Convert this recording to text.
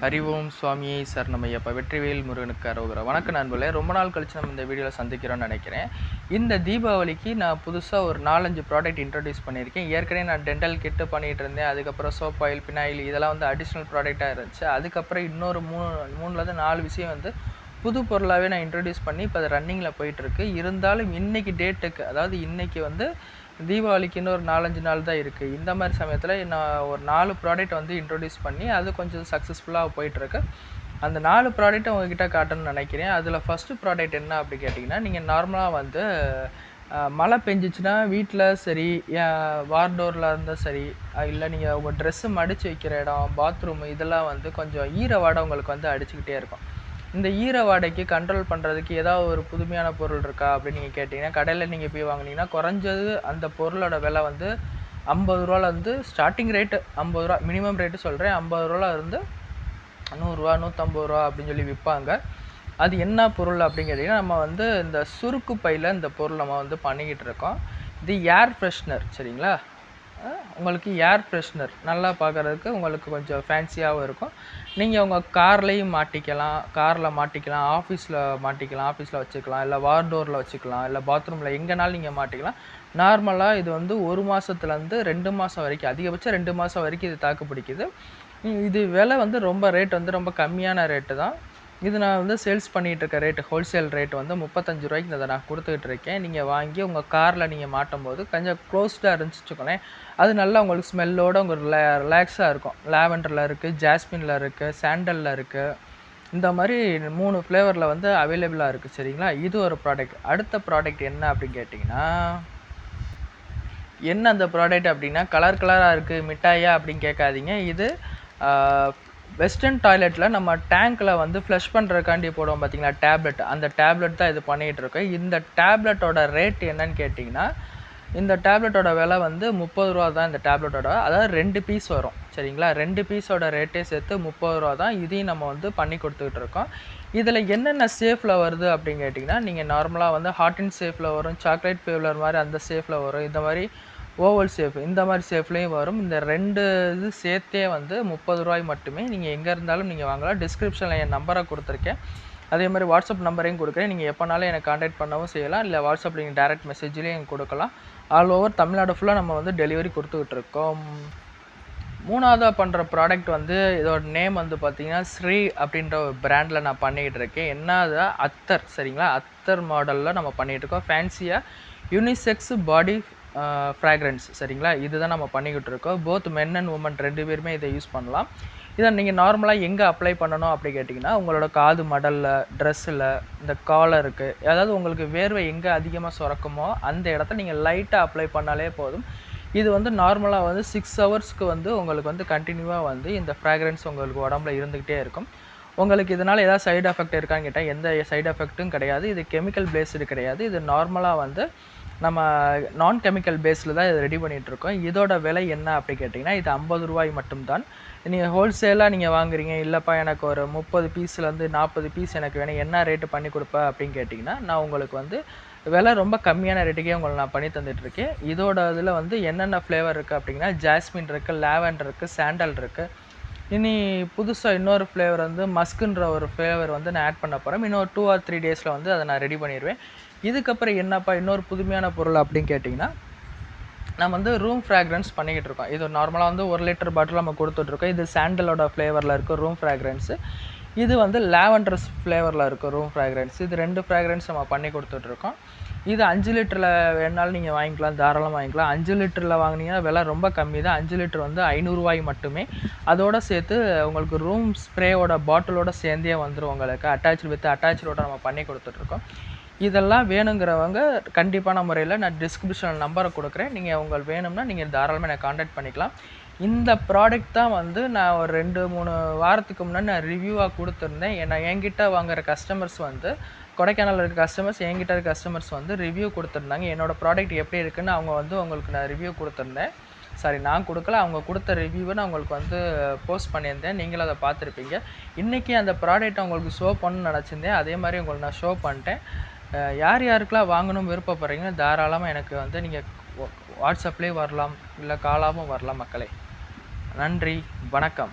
ஹரிஓம் சுவாமியை சரணமையப்பா. வெற்றிவேல் முருகனுக்கு அரோகரா. வணக்கம் நண்பர்களே ரொம்ப நாள் கழிச்சு நம்ம இந்த வீடியோவில் சந்திக்கிறோம்னு நினைக்கிறேன். இந்த தீபாவளிக்கு நான் புதுசாக ஒரு நாலஞ்சு ப்ராடக்ட் இன்ட்ரடியூஸ் பண்ணியிருக்கேன். ஏற்கனவே நான் டென்டல் கிட்டு பண்ணிகிட்டு இருந்தேன். அதுக்கப்புறம் சோப் ஆயில் பினாயில் இதெல்லாம் வந்து அடிஷ்னல் ப்ராடக்டாக இருந்துச்சு. அதுக்கப்புறம் இன்னொரு மூணு மூணுலேருந்து நாலு விஷயம் வந்து புது பொருளாகவே நான் இன்ட்ரடியூஸ் பண்ணி இப்போ அது ரன்னிங்கில் போயிட்டுருக்கு இருந்தாலும் இன்றைக்கி டேட்டுக்கு அதாவது இன்றைக்கி வந்து தீபாவளிக்கு இன்னும் ஒரு நாலஞ்சு நாள் தான் இருக்குது இந்த மாதிரி சமயத்தில் நான் ஒரு நாலு ப்ராடக்ட் வந்து இன்ட்ரொடியூஸ் பண்ணி அது கொஞ்சம் சக்ஸஸ்ஃபுல்லாக போயிட்டுருக்கு. அந்த நாலு ப்ராடக்ட்டை உங்ககிட்ட காட்டணும்னு நினைக்கிறேன். அதில் ஃபஸ்ட்டு ப்ராடக்ட் என்ன அப்படி கேட்டிங்கன்னா நீங்கள் நார்மலாக வந்து மழை பெஞ்சிச்சுன்னா வீட்டில் சரி வார்டோரில் இருந்தால் சரி இல்லை நீங்கள் உங்கள் ட்ரெஸ்ஸு மடித்து வைக்கிற இடம் பாத்ரூம் இதெல்லாம் வந்து கொஞ்சம் ஈர வாடை உங்களுக்கு வந்து அடிச்சுக்கிட்டே இருக்கும். இந்த ஈர வாடைக்கு கண்ட்ரோல் பண்ணுறதுக்கு ஏதாவது ஒரு புதுமையான பொருள் இருக்கா அப்படின்னு நீங்கள் கேட்டிங்கன்னா கடையில் நீங்கள் போய் வாங்கினீங்கன்னா குறைஞ்சது அந்த பொருளோட விலை வந்து ஐம்பது ரூபாலேருந்து ஸ்டார்டிங் ரேட்டு ஐம்பது ரூபா மினிமம் ரேட்டு சொல்கிறேன் ஐம்பது ரூபாலேருந்து நூறுரூவா நூற்றம்பது ரூபா அப்படின்னு சொல்லி விற்பாங்க. அது என்ன பொருள் அப்படின்னு கேட்டிங்கன்னா நம்ம வந்து இந்த சுருக்கு பையில் இந்த பொருள் நம்ம வந்து பண்ணிக்கிட்டு இருக்கோம். இது ஏர் ஃப்ரெஷ்னர் சரிங்களா? உங்களுக்கு ஏர் ஃப்ரெஷ்னர் நல்லா பார்க்குறதுக்கு உங்களுக்கு கொஞ்சம் ஃபேன்சியாகவும் இருக்கும். நீங்கள் உங்கள் கார்லேயும் மாட்டிக்கலாம் காரில் மாட்டிக்கலாம் ஆஃபீஸில் மாட்டிக்கலாம் ஆஃபீஸில் வச்சுக்கலாம் இல்லை வார்டோரில் வச்சுக்கலாம் இல்லை பாத்ரூமில் எங்கேனாலும் நீங்கள் மாட்டிக்கலாம். நார்மலாக இது வந்து ஒரு மாதத்துலேருந்து ரெண்டு மாதம் வரைக்கும் அதிகபட்சம் ரெண்டு மாதம் வரைக்கும் இது தாக்கு பிடிக்குது. இது விலை வந்து ரொம்ப ரேட் வந்து ரொம்ப கம்மியான ரேட்டு தான். இது நான் வந்து சேல்ஸ் பண்ணிகிட்டு இருக்க ரேட்டு ஹோல்சேல் ரேட் வந்து முப்பத்தஞ்சு ரூபாய்க்கு இதை நான் கொடுத்துக்கிட்டு இருக்கேன் நீங்கள் வாங்கி உங்கள் காரில் நீங்கள் மாட்டும் போது கொஞ்சம் க்ளோஸ்டாக இருந்துச்சு வச்சுக்கோங்களேன். அது நல்லா உங்களுக்கு ஸ்மெல்லோட உங்களுக்கு ரிலா ரிலாக்ஸாக இருக்கும். லாவெண்டரில் இருக்குது ஜாஸ்மினில் இருக்குது சாண்டலில் இருக்குது இந்த மாதிரி மூணு ஃப்ளேவரில் வந்து அவைலபிளாக இருக்குது சரிங்களா? இது ஒரு ப்ராடக்ட் அடுத்த ப்ராடக்ட் என்ன அப்படின்னு கேட்டிங்கன்னா என்ன அந்த ப்ராடக்ட் அப்படின்னா கலர் கலராக இருக்குது மிட்டாயா அப்படின்னு கேட்காதீங்க. இது வெஸ்டர்ன் டாய்லெட்டில் நம்ம டேங்க்கில் வந்து ஃப்ளஷ் பண்ணுறதுக்காண்டி போடுவோம் பார்த்தீங்களா டேப்லெட் அந்த டேப்லெட் தான் இது பண்ணிகிட்ருக்கோம் இந்த டேப்லெட்டோட ரேட் என்னன்னு கேட்டிங்கன்னா இந்த டேப்லெட்டோட விலை வந்து முப்பது ரூபா தான் இந்த டேப்லெட்டோட அதாவது ரெண்டு பீஸ் வரும். சரிங்களா? ரெண்டு பீஸோட ரேட்டே சேர்த்து முப்பது ரூபா தான் இதையும் நம்ம வந்து பண்ணி கொடுத்துக்கிட்டு இருக்கோம். இதில் என்னென்ன சேஃபில் வருது அப்படின்னு கேட்டிங்கன்னா நீங்கள் நார்மலாக வந்து ஹாட் அண்ட் சேஃபில் வரும் சாக்லேட் ஃப்ளேவர் மாதிரி அந்த சேஃபில் வரும். இந்த மாதிரி ஓவல் சேஃப். இந்த மாதிரி சேஃப்லேயும் வரும். இந்த ரெண்டு இது சேர்த்தே வந்து முப்பது ரூபாய் மட்டுமே. நீங்கள் எங்கே இருந்தாலும் நீங்கள் வாங்கலாம். டிஸ்கிரிப்ஷனில் என் நம்பரை கொடுத்துருக்கேன். அதே மாதிரி வாட்ஸ்அப் நம்பரையும் கொடுக்குறேன். நீங்கள் எப்போனாலும் எனக்கு காண்டாக்ட் பண்ணவும் செய்யலாம். இல்லை வாட்ஸ்அப்பில் நீங்கள் டேரெக்ட் மெசேஜ்லேயும் எனக்கு கொடுக்கலாம். ஆல் ஓவர் தமிழ்நாடு ஃபுல்லாக நம்ம வந்து டெலிவரி கொடுத்துக்கிட்டு இருக்கோம். மூணாவதாக பண்ணுற ப்ராடக்ட் வந்து இதோட நேம் வந்து பார்த்தீங்கன்னா ஸ்ரீ அப்படின்ற ஒரு பிராண்டில் நான் பண்ணிக்கிட்டு இருக்கேன். என்னது? அத்தர். சரிங்களா? அத்தர் மாடலில் நம்ம பண்ணிகிட்டு இருக்கோம். ஃபேன்சியாக யூனிசெக்ஸ் பாடி ஃப்ராக்ரன்ஸ் சரிங்களா? இதுதான் நம்ம பண்ணிக்கிட்டு இருக்கோம். போத் மென் அண்ட் உமன் ரெண்டு பேருமே இதை யூஸ் பண்ணலாம். இதை நீங்கள் நார்மலாக எங்கே அப்ளை பண்ணணும் அப்படி கேட்டிங்கன்னா உங்களோட காது மடலில் ட்ரெஸ்ஸில் இந்த காலருக்கு அதாவது உங்களுக்கு வேர்வை எங்கே அதிகமாக சுரக்குமோ அந்த இடத்த நீங்கள் லைட்டாக அப்ளை பண்ணாலே போதும். இது வந்து நார்மலாக வந்து சிக்ஸ் ஹவர்ஸ்க்கு வந்து உங்களுக்கு வந்து கண்டினியூவாக வந்து இந்த ஃப்ராக்ரன்ஸ் உங்களுக்கு உடம்புல இருந்துக்கிட்டே இருக்கும். உங்களுக்கு இதனால் ஏதாவது சைடு எஃபெக்ட் இருக்கான்னு கேட்டால் எந்த சைடு எஃபெக்ட்டும் கிடையாது. இது கெமிக்கல் பேஸ்டு கிடையாது. இது நார்மலாக வந்து நம்ம நான் கெமிக்கல் பேஸில் தான் இதை ரெடி பண்ணிகிட்ருக்கோம் இதோட விலை என்ன அப்படி கேட்டிங்கன்னா இது ஐம்பது ரூபாய் மட்டும்தான். நீங்கள் ஹோல்சேலாக நீங்கள் வாங்குறீங்க இல்லைப்பா எனக்கு ஒரு முப்பது பீஸ்லேருந்து நாற்பது பீஸ் எனக்கு வேணும் என்ன ரேட்டு பண்ணி கொடுப்ப அப்படின்னு கேட்டிங்கன்னா நான் உங்களுக்கு வந்து விலை ரொம்ப கம்மியான ரேட்டுக்கே உங்களுக்கு நான் பண்ணி தந்துட்டுருக்கேன். இதோட இதில் வந்து என்னென்ன ஃப்ளேவர் இருக்குது அப்படின்னா ஜாஸ்மின் இருக்குது லேவண்டர் இருக்குது சாண்டல் இருக்குது இனி புதுசாக இன்னொரு ஃப்ளேவர் வந்து மஸ்க்குன்ற ஒரு ஃப்ளேவர் வந்து நான் ஆட் பண்ண போகிறேன் இன்னொரு டூ ஆர் த்ரீ டேஸில் வந்து அதை நான் ரெடி பண்ணிடுவேன் இதுக்கப்புறம் என்னப்பா இன்னொரு புதுமையான பொருள் அப்படின்னு கேட்டிங்கன்னா நம்ம வந்து ரூம் ஃப்ராக்ரன்ஸ் பண்ணிக்கிட்டு இருக்கோம். இது நார்மலாக வந்து ஒரு லிட்டர் பாட்டில் நம்ம கொடுத்துட்ருக்கோம் இது சாண்டலோட ஃப்ளேவரில் இருக்கும் ரூம் ஃப்ராக்ரன்ஸு இது வந்து லாவெண்டர் ஃப்ளேவரில் இருக்கும் ரூம் ஃப்ராக்ரன்ஸ் இது ரெண்டு ஃப்ராக்ரன்ஸ் நம்ம பண்ணி கொடுத்துட்ருக்கோம். இது அஞ்சு லிட்டரில் வேணாலும் நீங்கள் வாங்கிக்கலாம் தாராளமாக வாங்கிக்கலாம். அஞ்சு லிட்டரில் வாங்குனீங்கன்னா விலை ரொம்ப கம்மி தான். அஞ்சு லிட்டர் வந்து ஐநூறுரூவாய் மட்டுமே. அதோட சேர்த்து உங்களுக்கு ரூம் ஸ்ப்ரேவோட பாட்டிலோட சேர்ந்தே வந்துடும் உங்களுக்கு. அட்டாச் வித் அட்டாச்சோட நம்ம பண்ணி கொடுத்துட்ருக்கோம். இதெல்லாம் வேணுங்கிறவங்க கண்டிப்பான முறையில் நான் டிஸ்கிரிப்ஷன் நம்பரை கொடுக்குறேன். நீங்கள் உங்களுக்கு வேணும்னா நீங்கள் தாராளமாக என்னை காண்டாக்ட் பண்ணிக்கலாம். இந்த ப்ராடக்ட் தான் வந்து நான் ஒரு ரெண்டு மூணு வாரத்துக்கு முன்னாடி நான் ரிவ்யூவாக கொடுத்துருந்தேன். ஏன்னா என்கிட்ட வாங்குற கஸ்டமர்ஸ் வந்து கொடைக்கானல் இருக்க கஸ்டமர்ஸ் என்கிட்ட இருக்க கஸ்டமர்ஸ் வந்து ரிவ்யூ கொடுத்துருந்தாங்க. என்னோடய ப்ராடக்ட் எப்படி இருக்குன்னு அவங்க வந்து உங்களுக்கு நான் ரிவ்யூ கொடுத்துருந்தேன். சாரி நான் கொடுக்கல. அவங்க கொடுத்த ரிவ்யூவை நான் உங்களுக்கு வந்து போஸ்ட் பண்ணியிருந்தேன். நீங்களும் அதை பார்த்துருப்பீங்க. இன்றைக்கி அந்த ப்ராடக்ட்டை உங்களுக்கு ஷோ பண்ணணும்னு நினச்சிருந்தேன். அதே மாதிரி உங்களுக்கு நான் ஷோ பண்ணிட்டேன். யார் யாருக்கெல்லாம் வாங்கணும் விருப்பப்படுறீங்களோ தாராளமாக எனக்கு வந்து நீங்கள் வாட்ஸ்அப்லேயே வரலாம். இல்லை காலாகவும் வரலாம் மக்களே. நன்றி வணக்கம்.